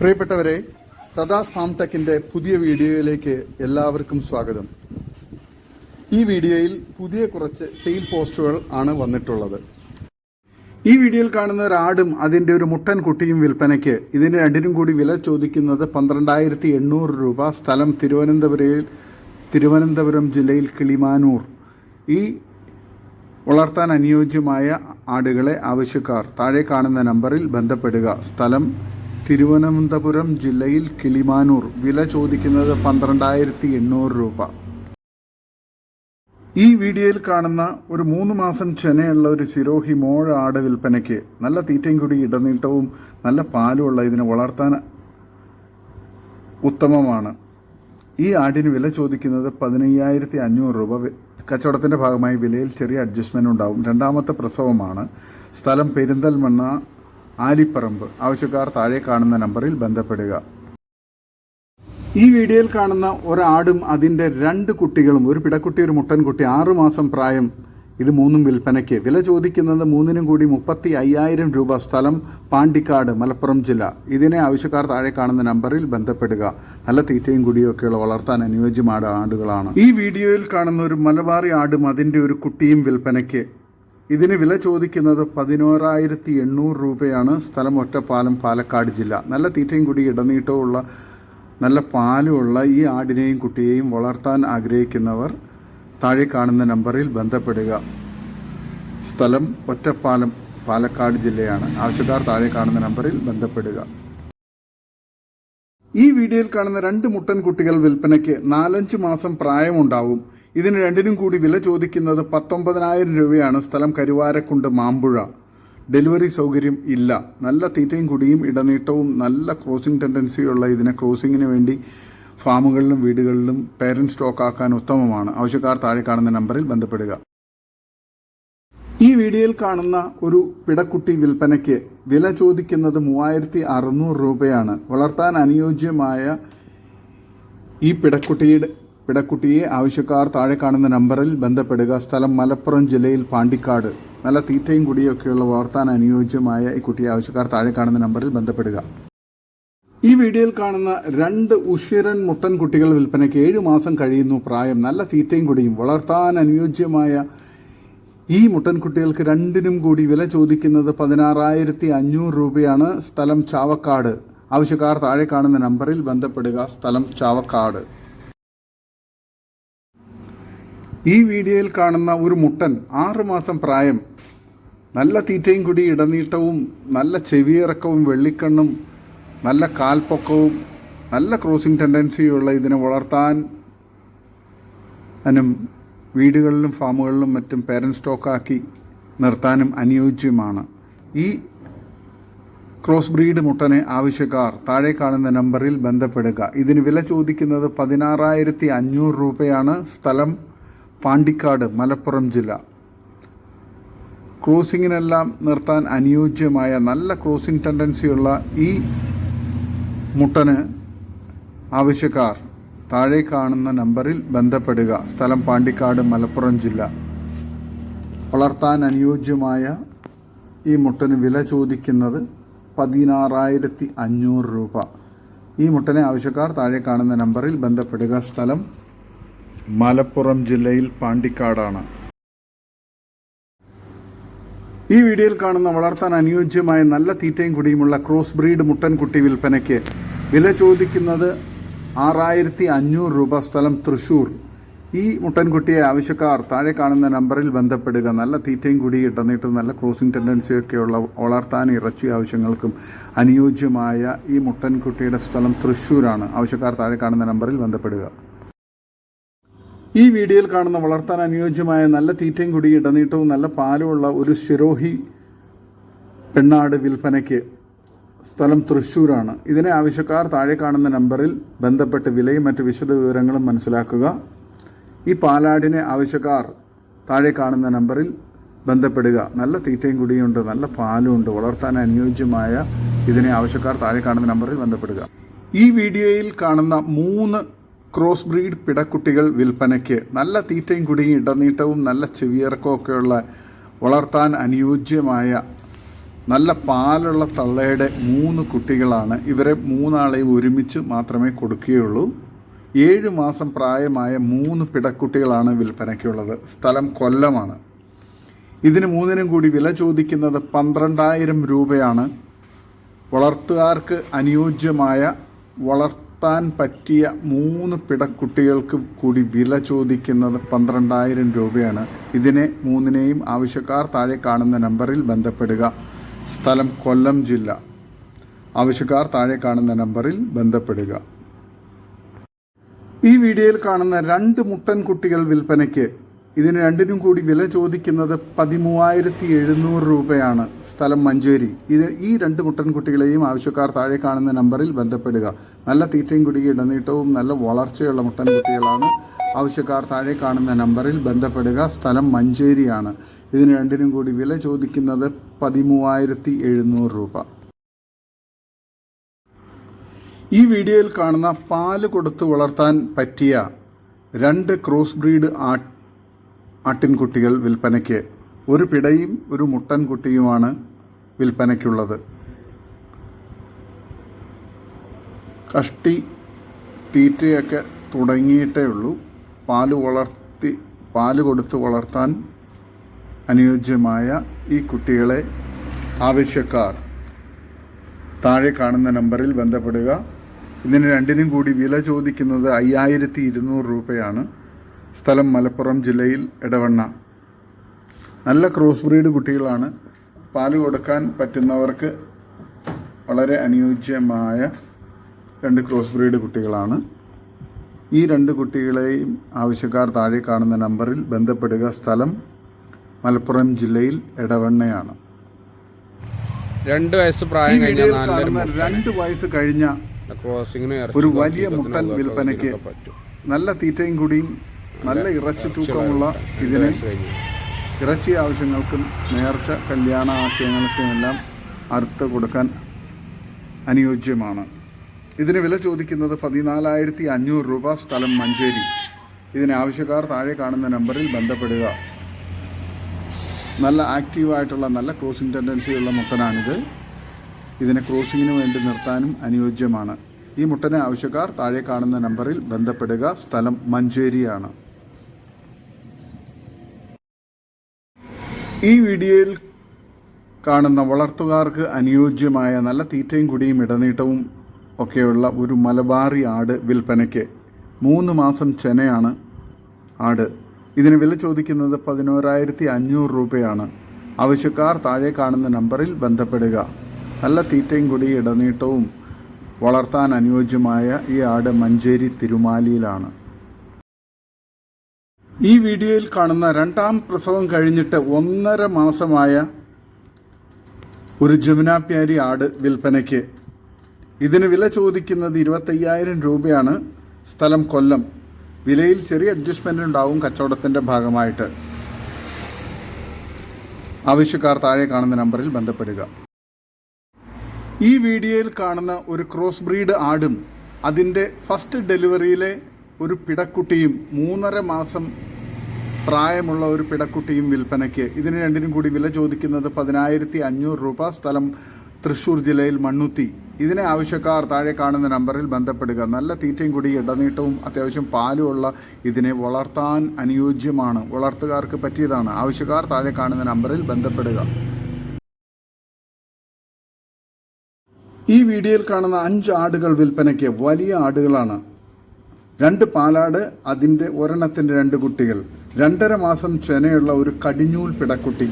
പ്രിയപ്പെട്ടവരെ സദാ ഫാം ടെക്കിന്റെ പുതിയ വീഡിയോയിലേക്ക് എല്ലാവർക്കും സ്വാഗതം. ഈ വീഡിയോയിൽ പുതിയ കുറച്ച് സെയിൽ പോസ്റ്റുകൾ ആണ് വന്നിട്ടുള്ളത്. ഈ വീഡിയോയിൽ കാണുന്ന ഒരു ആടും അതിന്റെ ഒരു മുട്ടൻ കുട്ടിയും വിൽപ്പനയ്ക്ക് ഇതിന് രണ്ടിനും കൂടി വില ചോദിക്കുന്നത് പന്ത്രണ്ടായിരത്തി എണ്ണൂറ് രൂപ. സ്ഥലം തിരുവനന്തപുരയിൽ തിരുവനന്തപുരം ജില്ലയിൽ കിളിമാനൂർ. ഈ വളർത്താൻ അനുയോജ്യമായ ആടുകളെ ആവശ്യക്കാർ. താഴെ കാണുന്ന നമ്പറിൽ ബന്ധപ്പെടുക. സ്ഥലം തിരുവനന്തപുരം ജില്ലയിൽ കിളിമാനൂർ. വില ചോദിക്കുന്നത് പന്ത്രണ്ടായിരത്തി എണ്ണൂറ് രൂപ. ഈ വീഡിയോയിൽ കാണുന്ന ഒരു മൂന്ന് മാസം ചെനയുള്ള ഒരു സിരോഹി മോഴ ആട് വിൽപ്പനയ്ക്ക് നല്ല തീറ്റയും കൂടി ഇടനീട്ടവും നല്ല പാലുമുള്ള ഇതിനെ വളർത്താൻ ഉത്തമമാണ്. ഈ ആടിന് വില ചോദിക്കുന്നത് പതിനയ്യായിരത്തി അഞ്ഞൂറ് രൂപ കച്ചവടത്തിന്റെ ഭാഗമായി വിലയിൽ ചെറിയ അഡ്ജസ്റ്റ്മെന്റ് ഉണ്ടാവും. രണ്ടാമത്തെ പ്രസവമാണ്. സ്ഥലം പെരിന്തൽമണ്ണ ആലിപ്പറമ്പ്. ആവശ്യക്കാർ താഴെ കാണുന്ന നമ്പറിൽ ബന്ധപ്പെടുക. ഈ വീഡിയോയിൽ കാണുന്ന ഒരാടും അതിന്റെ രണ്ട് കുട്ടികളും ഒരു പിടക്കുട്ടി ഒരു മുട്ടൻകുട്ടി ആറുമാസം പ്രായം ഇത് മൂന്നും വിൽപ്പനയ്ക്ക്. വില ചോദിക്കുന്നത് മൂന്നിനും കൂടി മുപ്പത്തി അയ്യായിരം രൂപ സ്ഥലം പാണ്ടിക്കാട് മലപ്പുറം ജില്ല. ഇതിനെ ആവശ്യക്കാർ താഴെ കാണുന്ന നമ്പറിൽ ബന്ധപ്പെടുക. നല്ല തീറ്റയും കുടിയൊക്കെയുള്ള വളർത്താൻ അനുയോജ്യമായ ആടുകളാണ്. ഈ വീഡിയോയിൽ കാണുന്ന ഒരു മലബാറി ആടും അതിന്റെ ഒരു കുട്ടിയും വിൽപ്പനയ്ക്ക്. ഇതിന് വില ചോദിക്കുന്നത് പതിനോറായിരത്തി എണ്ണൂറ് രൂപയാണ്. സ്ഥലം ഒറ്റപ്പാലം പാലക്കാട് ജില്ല. നല്ല തീറ്റയും കൂടി ഇടനീട്ടവും ഉള്ള നല്ല പാലുമുള്ള ഈ ആടിനെയും കുട്ടിയെയും വളർത്താൻ ആഗ്രഹിക്കുന്നവർ താഴെ കാണുന്ന നമ്പറിൽ ബന്ധപ്പെടുക. സ്ഥലം ഒറ്റപ്പാലം പാലക്കാട് ജില്ലയാണ്. ആവശ്യക്കാർ താഴെ കാണുന്ന നമ്പറിൽ ബന്ധപ്പെടുക. ഈ വീഡിയോയിൽ കാണുന്ന രണ്ട് മുട്ടൻ കുട്ടികൾ വിൽപ്പനയ്ക്ക് നാലഞ്ച് മാസം പ്രായമുണ്ടാവും. ഇതിന് രണ്ടിനും കൂടി വില ചോദിക്കുന്നത് പത്തൊമ്പതിനായിരം രൂപയാണ്. സ്ഥലം കരുവാരക്കുണ്ട് മാമ്പുഴ. ഡെലിവറി സൗകര്യം ഇല്ല. നല്ല തീറ്റയും കുടിയും ഇടനീട്ടവും നല്ല ക്രോസിംഗ് ടെൻഡൻസിയുള്ള ഇതിനെ ക്രോസിങ്ങിന് വേണ്ടി ഫാമുകളിലും വീടുകളിലും പേരൻസ് സ്റ്റോക്ക് ആക്കാൻ ഉത്തമമാണ്. ആവശ്യക്കാർ താഴെ കാണുന്ന നമ്പറിൽ ബന്ധപ്പെടുക. ഈ വീഡിയോയിൽ കാണുന്ന ഒരു പിടക്കുട്ടി വിൽപ്പനയ്ക്ക് വില ചോദിക്കുന്നത് മൂവായിരത്തി അറുന്നൂറ് രൂപയാണ്. വളർത്താൻ അനുയോജ്യമായ ഈ പിടക്കുട്ടിയുടെ പിടക്കുട്ടിയെ ആവശ്യക്കാർ താഴെ കാണുന്ന നമ്പറിൽ ബന്ധപ്പെടുക. സ്ഥലം മലപ്പുറം ജില്ലയിൽ പാണ്ടിക്കാട്. നല്ല തീറ്റയും കുടിയൊക്കെയുള്ള വളർത്താൻ അനുയോജ്യമായ ഈ കുട്ടിയെ ആവശ്യക്കാർ താഴെ കാണുന്ന നമ്പറിൽ ബന്ധപ്പെടുക. ഈ വീഡിയോയിൽ കാണുന്ന രണ്ട് ഉഷിരൻ മുട്ടൻ കുട്ടികൾ വിൽപ്പനയ്ക്ക് ഏഴ് മാസം കഴിയുന്നു പ്രായം. നല്ല തീറ്റയും കൂടിയും വളർത്താൻ അനുയോജ്യമായ ഈ മുട്ടൻ കുട്ടികൾക്ക് രണ്ടിനും കൂടി വില ചോദിക്കുന്നത് പതിനാറായിരത്തി അഞ്ഞൂറ് രൂപയാണ്. സ്ഥലം ചാവക്കാട്. ആവശ്യക്കാർ താഴെ കാണുന്ന നമ്പറിൽ ബന്ധപ്പെടുക. സ്ഥലം ചാവക്കാട്. ഈ വീഡിയോയിൽ കാണുന്ന ഒരു മുട്ടൻ ആറ് മാസം പ്രായം. നല്ല തീറ്റയും കൂടി ഇടനീട്ടവും നല്ല ചെവിയിറക്കവും വെള്ളിക്കണ്ണും നല്ല കാൽപ്പൊക്കവും നല്ല ക്രോസിംഗ് ടെൻഡൻസിയുള്ള ഇതിനെ വളർത്താൻ അതിനും വീടുകളിലും ഫാമുകളിലും മറ്റും പേരൻ സ്റ്റോക്കാക്കി നിർത്താനും അനുയോജ്യമാണ്. ഈ ക്രോസ് ബ്രീഡ് മുട്ടനെ ആവശ്യക്കാർ താഴെ കാണുന്ന നമ്പറിൽ ബന്ധപ്പെടുക. ഇതിന് വില ചോദിക്കുന്നത് പതിനാറായിരത്തി അഞ്ഞൂറ് രൂപയാണ്. സ്ഥലം പാണ്ടിക്കാട് മലപ്പുറം ജില്ല. ക്രോസിങ്ങിനെല്ലാം നിർത്താൻ അനുയോജ്യമായ നല്ല ക്രോസിംഗ് ടെൻഡൻസിയുള്ള ഈ മുട്ടന് ആവശ്യക്കാർ താഴെ കാണുന്ന നമ്പറിൽ ബന്ധപ്പെടുക. സ്ഥലം പാണ്ടിക്കാട് മലപ്പുറം ജില്ല. വളർത്താൻ അനുയോജ്യമായ ഈ മുട്ടന് വില ചോദിക്കുന്നത് പതിനാറായിരത്തി അഞ്ഞൂറ് രൂപ. ഈ മുട്ടനെ ആവശ്യക്കാർ താഴെ കാണുന്ന നമ്പറിൽ ബന്ധപ്പെടുക. സ്ഥലം മലപ്പുറം ജില്ലയിൽ പാണ്ടിക്കാടാണ്. ഈ വീഡിയോയിൽ കാണുന്ന വളർത്താൻ അനുയോജ്യമായ നല്ല തീറ്റയും കുടിയുമുള്ള ക്രോസ് ബ്രീഡ് മുട്ടൻകുട്ടി വിൽപ്പനയ്ക്ക് വില ചോദിക്കുന്നത് ആറായിരത്തി അഞ്ഞൂറ് രൂപ സ്ഥലം തൃശ്ശൂർ ഈ മുട്ടൻകുട്ടിയെ ആവശ്യക്കാർ താഴെ കാണുന്ന നമ്പറിൽ ബന്ധപ്പെടുക. നല്ല തീറ്റയും കുടി ഇടന്നിട്ട് നല്ല ക്രോസിംഗ് ടെൻഡൻസിയൊക്കെയുള്ള വളർത്താൻ ഇറച്ചി ആവശ്യങ്ങൾക്കും അനുയോജ്യമായ ഈ മുട്ടൻകുട്ടിയുടെ സ്ഥലം തൃശ്ശൂരാണ് ആവശ്യക്കാർ താഴെ കാണുന്ന നമ്പറിൽ ബന്ധപ്പെടുക. ഈ വീഡിയോയിൽ കാണുന്ന വളർത്താൻ അനുയോജ്യമായ നല്ല തീറ്റയും കുടി ഇടനീട്ടവും നല്ല പാലുമുള്ള ഒരു ശിരോഹി പെണ്ണാട് വിൽപ്പനയ്ക്ക് സ്ഥലം തൃശ്ശൂരാണ്. ഇതിനെ ആവശ്യക്കാർ താഴെ കാണുന്ന നമ്പറിൽ ബന്ധപ്പെട്ട് വിലയും മറ്റ് വിശദ വിവരങ്ങളും മനസ്സിലാക്കുക. ഈ പാലാടിനെ ആവശ്യക്കാർ താഴെ കാണുന്ന നമ്പറിൽ ബന്ധപ്പെടുക. നല്ല തീറ്റയും കുടിയുണ്ട് നല്ല പാലുമുണ്ട് വളർത്താൻ അനുയോജ്യമായ ഇതിനെ ആവശ്യക്കാർ താഴെ കാണുന്ന നമ്പറിൽ ബന്ധപ്പെടുക. ഈ വീഡിയോയിൽ കാണുന്ന മൂന്ന് ക്രോസ് ബ്രീഡ് പിടക്കുട്ടികൾ വിൽപ്പനയ്ക്ക് നല്ല തീറ്റയും കുടിയും ഇടനീട്ടവും നല്ല ചെവിയിറക്കമൊക്കെയുള്ള വളർത്താൻ അനുയോജ്യമായ നല്ല പാലുള്ള തള്ളയുടെ മൂന്ന് കുട്ടികളാണ്. ഇവരെ മൂന്നാളെയും ഒരുമിച്ച് മാത്രമേ കൊടുക്കുകയുള്ളൂ. ഏഴ് മാസം പ്രായമായ മൂന്ന് പിടക്കുട്ടികളാണ് വിൽപ്പനയ്ക്കുള്ളത്. സ്ഥലം കൊല്ലമാണ്. ഇതിന് മൂന്നിനും കൂടി വില ചോദിക്കുന്നത് പന്ത്രണ്ടായിരം രൂപയാണ്. വളർത്തുകാർക്ക് അനുയോജ്യമായ വളർത്താൻ പറ്റിയ മൂന്ന് പിടക്കുട്ടികൾക്ക് കൂടി വില ചോദിക്കുന്നത് പന്ത്രണ്ടായിരം രൂപയാണ്. ഇതിനെ മൂന്നിനെയും ആവശ്യക്കാർ താഴെ കാണുന്ന നമ്പറിൽ ബന്ധപ്പെടുക. സ്ഥലം കൊല്ലം ജില്ല. ആവശ്യക്കാർ താഴെ കാണുന്ന നമ്പറിൽ ബന്ധപ്പെടുക. ഈ വീഡിയോയിൽ കാണുന്ന രണ്ട് മുട്ടൻ കുട്ടികൾ വിൽപ്പനയ്ക്ക് ഇതിന് രണ്ടിനും കൂടി വില ചോദിക്കുന്നത് പതിമൂവായിരത്തി എഴുന്നൂറ് രൂപയാണ്. സ്ഥലം മഞ്ചേരി. ഇത് ഈ രണ്ട് മുട്ടൻ കുട്ടികളെയും ആവശ്യക്കാർ താഴെ കാണുന്ന നമ്പറിൽ ബന്ധപ്പെടുക. നല്ല തീറ്റയും കുടിയും ഇടനീട്ടവും നല്ല വളർച്ചയുള്ള മുട്ടൻ കുട്ടികളാണ് ആവശ്യക്കാർ താഴെ കാണുന്ന നമ്പറിൽ ബന്ധപ്പെടുക. സ്ഥലം മഞ്ചേരിയാണ്. ഇതിന് രണ്ടിനും കൂടി വില ചോദിക്കുന്നത് പതിമൂവായിരത്തി എഴുന്നൂറ് രൂപ. ഈ വീഡിയോയിൽ കാണുന്ന പാൽ കൊടുത്ത് വളർത്താൻ പറ്റിയ രണ്ട് ക്രോസ് ബ്രീഡ് ആട്ട് ആട്ടിൻകുട്ടികൾ വിൽപ്പനയ്ക്ക്. ഒരു പിടയും ഒരു മുട്ടൻകുട്ടിയുമാണ് വിൽപ്പനയ്ക്കുള്ളത്. കഷ്ടി തീറ്റയൊക്കെ തുടങ്ങിയിട്ടേ ഉള്ളൂ. പാൽ വളർത്തി പാൽ കൊടുത്ത് വളർത്താൻ അനുയോജ്യമായ ഈ കുട്ടികളെ ആവശ്യക്കാർ. താഴെ കാണുന്ന നമ്പറിൽ ബന്ധപ്പെടുക. ഇതിന് രണ്ടിനും കൂടി വില ചോദിക്കുന്നത് അയ്യായിരത്തി ഇരുന്നൂറ് രൂപയാണ്. സ്ഥലം മലപ്പുറം ജില്ലയിൽ ഇടവണ്ണ നല്ല ക്രോസ് ബ്രീഡ് കുട്ടികളാണ്. പാൽ കൊടുക്കാൻ പറ്റുന്നവർക്ക് വളരെ അനുയോജ്യമായ രണ്ട് ക്രോസ് ബ്രീഡ് കുട്ടികളാണ്. ഈ രണ്ട് കുട്ടികളെയും ആവശ്യക്കാർ താഴെ കാണുന്ന നമ്പറിൽ ബന്ധപ്പെടുക. സ്ഥലം മലപ്പുറം ജില്ലയിൽ ഇടവണ്ണയാണ് രണ്ട് വയസ്സ് പ്രായം കഴിഞ്ഞ രണ്ട് വയസ്സ് കഴിഞ്ഞ ഒരു വലിയ മുട്ടൻ വിൽപ്പനയ്ക്ക് നല്ല തീറ്റയും കൂടിയും നല്ല ഇറച്ചി തൂക്കമുള്ള ഇതിന് ഇറച്ചി ആവശ്യങ്ങൾക്കും നേർച്ച കല്യാണ ആശയങ്ങൾക്കുമെല്ലാം അറുത്ത് കൊടുക്കാൻ അനുയോജ്യമാണ്. ഇതിന് വില ചോദിക്കുന്നത് പതിനാലായിരത്തി അഞ്ഞൂറ് രൂപ സ്ഥലം മഞ്ചേരി. ഇതിന് ആവശ്യക്കാർ താഴെ കാണുന്ന നമ്പറിൽ ബന്ധപ്പെടുക. നല്ല ആക്റ്റീവായിട്ടുള്ള നല്ല ക്രോസിംഗ് ടെൻഡൻസിയുള്ള മുട്ടനാണിത്. ഇതിനെ ക്രോസിങ്ങിന് വേണ്ടി നിർത്താനും അനുയോജ്യമാണ്. ഈ മുട്ടനെ ആവശ്യക്കാർ താഴെ കാണുന്ന നമ്പറിൽ ബന്ധപ്പെടുക. സ്ഥലം മഞ്ചേരിയാണ്. ഈ വീഡിയോയിൽ കാണുന്ന വളർത്തുകാർക്ക് അനുയോജ്യമായ നല്ല തീറ്റയും കുടിയും ഇടനീട്ടവും ഒക്കെയുള്ള ഒരു മലബാറി ആട് വിൽപ്പനയ്ക്ക് മൂന്ന് മാസം ചെനയാണ് ആട്. ഇതിന് വില ചോദിക്കുന്നത് പതിനോരായിരത്തി അഞ്ഞൂറ് രൂപയാണ്. ആവശ്യക്കാർ താഴെ കാണുന്ന നമ്പറിൽ ബന്ധപ്പെടുക. നല്ല തീറ്റയും കുടി ഇടനീട്ടവും വളർത്താൻ അനുയോജ്യമായ ഈ ആട് മഞ്ചേരി തിരുമാലിയിലാണ്. ഈ വീഡിയോയിൽ കാണുന്ന രണ്ടാം പ്രസവം കഴിഞ്ഞിട്ട് ഒന്നര മാസമായ ഒരു ജമുനാപ്യാരി ആട് വിൽപ്പനയ്ക്ക്. ഇതിന് വില ചോദിക്കുന്നത് ഇരുപത്തയ്യായിരം രൂപയാണ്. സ്ഥലം കൊല്ലം. വിലയിൽ ചെറിയ അഡ്ജസ്റ്റ്മെന്റ് ഉണ്ടാവും കച്ചവടത്തിന്റെ ഭാഗമായിട്ട്. ആവശ്യക്കാർ താഴെ കാണുന്ന നമ്പറിൽ ബന്ധപ്പെടുക. ഈ വീഡിയോയിൽ കാണുന്ന ഒരു ക്രോസ് ബ്രീഡ് ആടും അതിന്റെ ഫസ്റ്റ് ഡെലിവറിയിലെ ഒരു പിടക്കുട്ടിയും മൂന്നര മാസം പ്രായമുള്ള ഒരു പിടക്കുട്ടിയും വിൽപ്പനയ്ക്ക്. ഇതിന് രണ്ടിനും കൂടി വില ചോദിക്കുന്നത് പതിനായിരത്തി അഞ്ഞൂറ് രൂപ. സ്ഥലം തൃശൂർ ജില്ലയിൽ മണ്ണുത്തി. ഇതിനെ ആവശ്യക്കാർ താഴെ കാണുന്ന നമ്പറിൽ ബന്ധപ്പെടുക. നല്ല തീറ്റയും കൂടി ഇടനീട്ടവും അത്യാവശ്യം പാലുമുള്ള ഇതിനെ വളർത്താൻ അനുയോജ്യമാണ്. വളർത്തുകാർക്ക് പറ്റിയതാണ്. ആവശ്യക്കാർ താഴെ കാണുന്ന നമ്പറിൽ ബന്ധപ്പെടുക. ഈ വീഡിയോയിൽ കാണുന്ന അഞ്ച് ആടുകൾ വിൽപ്പനയ്ക്ക് വലിയ ആടുകളാണ്. രണ്ട് പാലാട് അതിന്റെ ഒരെണ്ണത്തിന്റെ രണ്ട് കുട്ടികൾ. രണ്ടര മാസം ചെനയുള്ള ഒരു കടിഞ്ഞൂൽ പിടക്കുട്ടി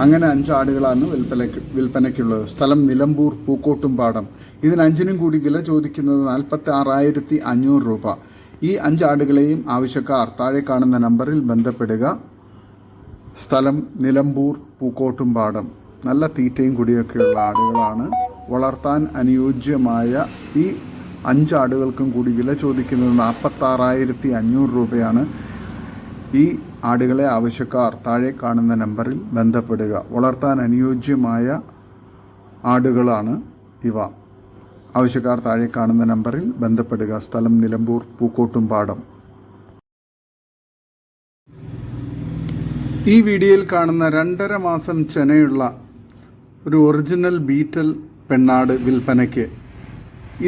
അങ്ങനെ അഞ്ച് ആടുകളാണ് വിൽപ്പനയ്ക്ക് വിൽപ്പനയ്ക്കുള്ളത്. സ്ഥലം നിലമ്പൂർ പൂക്കോട്ടുംപാടം. ഇതിന് അഞ്ചിനും കൂടി വില ചോദിക്കുന്നത് നാൽപ്പത്തി ആറായിരത്തി അഞ്ഞൂറ് രൂപ. ഈ അഞ്ച് ആടുകളെയും ആവശ്യക്കാർ താഴെ കാണുന്ന നമ്പറിൽ ബന്ധപ്പെടുക. സ്ഥലം നിലമ്പൂർ പൂക്കോട്ടുംപാടം. നല്ല തീറ്റയും കുടിയൊക്കെയുള്ള ആടുകളാണ്. വളർത്താൻ അനുയോജ്യമായ ഈ അഞ്ചാടുകൾക്കും കൂടി വില ചോദിക്കുന്നത് നാൽപ്പത്താറായിരത്തി അഞ്ഞൂറ് രൂപയാണ്. ഈ ആടുകളെ ആവശ്യക്കാർ താഴെ കാണുന്ന നമ്പറിൽ ബന്ധപ്പെടുക. വളർത്താൻ അനുയോജ്യമായ ആടുകളാണ് ഇവ. ആവശ്യക്കാർ താഴെ കാണുന്ന നമ്പറിൽ ബന്ധപ്പെടുക. സ്ഥലം നിലമ്പൂർ പൂക്കോട്ടുംപാടം. ഈ വീഡിയോയിൽ കാണുന്ന രണ്ടര മാസം ചെനയുള്ള ഒരു ഒറിജിനൽ ബീറ്റൽ പെണ്ണാട് വിൽപ്പനയ്ക്ക്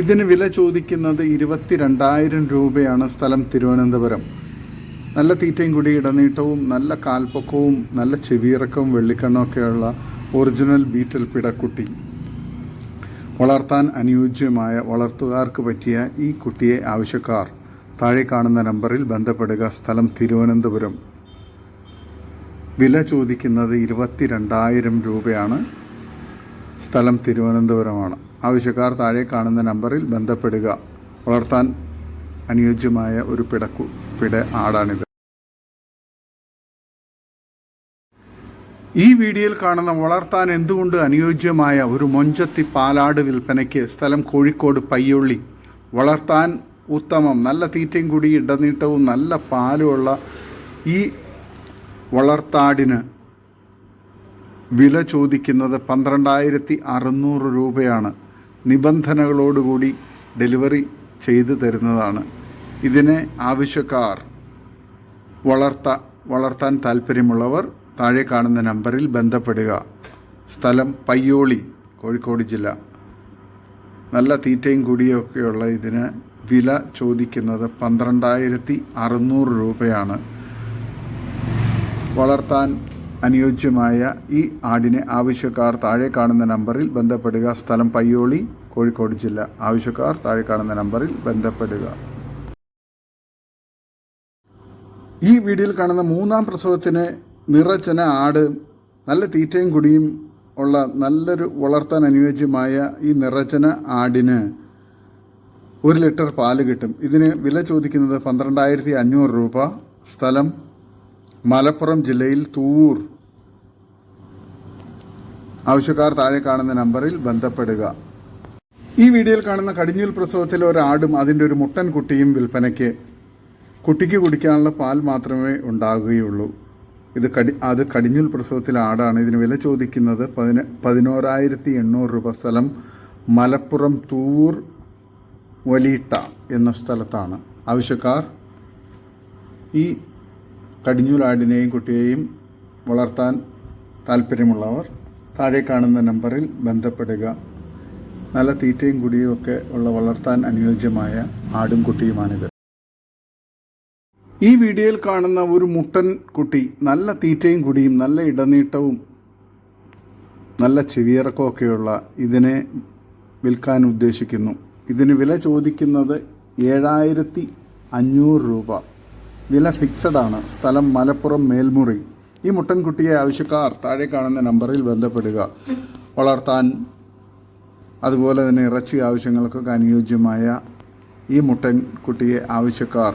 ഇതിന് വില ചോദിക്കുന്നത് ഇരുപത്തിരണ്ടായിരം രൂപയാണ് സ്ഥലം തിരുവനന്തപുരം. നല്ല തീറ്റയും കൂടി ഇടനീട്ടവും നല്ല കാൽപ്പൊക്കവും നല്ല ചെവിയിറക്കവും വെള്ളിക്കണ്ണൊക്കെയുള്ള ഒറിജിനൽ ബീറ്റൽ പിടക്കുട്ടി വളർത്താൻ അനുയോജ്യമായ വളർത്തുകാർക്ക് പറ്റിയ ഈ കുട്ടിയെ ആവശ്യക്കാർ താഴെ കാണുന്ന നമ്പറിൽ ബന്ധപ്പെടുക. സ്ഥലം തിരുവനന്തപുരം. വില ചോദിക്കുന്നത് ഇരുപത്തിരണ്ടായിരം രൂപയാണ്. സ്ഥലം തിരുവനന്തപുരമാണ്. ആവശ്യക്കാർ താഴെ കാണുന്ന നമ്പറിൽ ബന്ധപ്പെടുക. വളർത്താൻ അനുയോജ്യമായ ഒരു പിടക്കു പിട ആടാണിത്. ഈ വീഡിയോയിൽ കാണുന്ന വളർത്താൻ എന്തുകൊണ്ട് അനുയോജ്യമായ ഒരു മൊഞ്ചത്തി പാലാട് വിൽപ്പനയ്ക്ക് സ്ഥലം കോഴിക്കോട് പയ്യുള്ളി? വളർത്താൻ ഉത്തമം നല്ല തീറ്റയും കൂടി ഇടനീട്ടവും നല്ല പാലുമുള്ള ഈ വളർത്താടിന് വില ചോദിക്കുന്നത് പന്ത്രണ്ടായിരത്തി അറുന്നൂറ് രൂപയാണ്. നിബന്ധനകളോടുകൂടി ഡെലിവറി ചെയ്തു തരുന്നതാണ്. ഇതിനെ ആവശ്യക്കാർ വളർത്ത വളർത്താൻ താല്പര്യമുള്ളവർ താഴെ കാണുന്ന നമ്പറിൽ ബന്ധപ്പെടുക. സ്ഥലം പയ്യോളി കോഴിക്കോട് ജില്ല. നല്ല തീറ്റയും കൂടിയൊക്കെയുള്ള ഇതിന് വില ചോദിക്കുന്നത് പന്ത്രണ്ടായിരത്തി അറുന്നൂറ് രൂപയാണ്. വളർത്താൻ അനുയോജ്യമായ ഈ ആടിനെ ആവശ്യക്കാർ താഴെ കാണുന്ന നമ്പറിൽ ബന്ധപ്പെടുക. സ്ഥലം പയ്യോളി കോഴിക്കോട് ജില്ല. ആവശ്യക്കാർ താഴെ കാണുന്ന നമ്പറിൽ ബന്ധപ്പെടുക. ഈ വീഡിയോയിൽ കാണുന്ന മൂന്നാം പ്രസവത്തിന് നിറച്ചന ആട് നല്ല തീറ്റയും കുടിയും ഉള്ള നല്ലൊരു വളർത്താൻ അനുയോജ്യമായ ഈ നിറച്ചന ആടിന് ഒരു ലിറ്റർ പാൽ കിട്ടും. ഇതിന് വില ചോദിക്കുന്നത് പന്ത്രണ്ടായിരത്തി അഞ്ഞൂറ് രൂപ. സ്ഥലം മലപ്പുറം ജില്ലയിൽ തൂവൂർ. ആവശ്യക്കാർ താഴെ കാണുന്ന നമ്പറിൽ ബന്ധപ്പെടുക. ഈ വീഡിയോയിൽ കാണുന്ന കടിഞ്ഞൂൽ പ്രസവത്തിലെ ഒരാടും അതിന്റെ ഒരു മുട്ടൻ കുട്ടിയും വിൽപ്പനയ്ക്ക് കുട്ടിക്ക് കുടിക്കാനുള്ള പാൽ മാത്രമേ ഉണ്ടാകുകയുള്ളൂ. ഇത് കടി അത് കടിഞ്ഞുൽ പ്രസവത്തിലെ ആടാണ്. ഇതിന് വില ചോദിക്കുന്നത് പതിന പതിനോരായിരത്തി എണ്ണൂറ് രൂപ സ്ഥലം മലപ്പുറം തൂവൂർ വലിയിട്ട എന്ന സ്ഥലത്താണ്. ആവശ്യക്കാർ ഈ കടിഞ്ഞൂലാടിനെയും കുട്ടിയെയും വളർത്താൻ താല്പര്യമുള്ളവർ താഴെ കാണുന്ന നമ്പറിൽ ബന്ധപ്പെടുക. നല്ല തീറ്റയും കുടിയും ഒക്കെ ഉള്ള വളർത്താൻ അനുയോജ്യമായ ആടും കുട്ടിയുമാണിത്. ഈ വീഡിയോയിൽ കാണുന്ന ഒരു മുട്ടൻ കുട്ടി നല്ല തീറ്റയും കുടിയും നല്ല ഇടനീട്ടവും നല്ല ചെവിയിറക്കമൊക്കെയുള്ള ഇതിനെ വിൽക്കാൻ ഉദ്ദേശിക്കുന്നു. ഇതിന് വില ചോദിക്കുന്നത് ഏഴായിരത്തി അഞ്ഞൂറ് രൂപ. വില ഫിക്സഡ് ആണ്. സ്ഥലം മലപ്പുറം മേൽമുറി. ഈ മുട്ടൻകുട്ടിയെ ആവശ്യക്കാർ താഴെ കാണുന്ന നമ്പറിൽ ബന്ധപ്പെടുക. വളർത്താൻ അതുപോലെ തന്നെ ഇറച്ചി ആവശ്യങ്ങൾക്കൊക്കെ അനുയോജ്യമായ ഈ മുട്ടൻകുട്ടിയെ ആവശ്യക്കാർ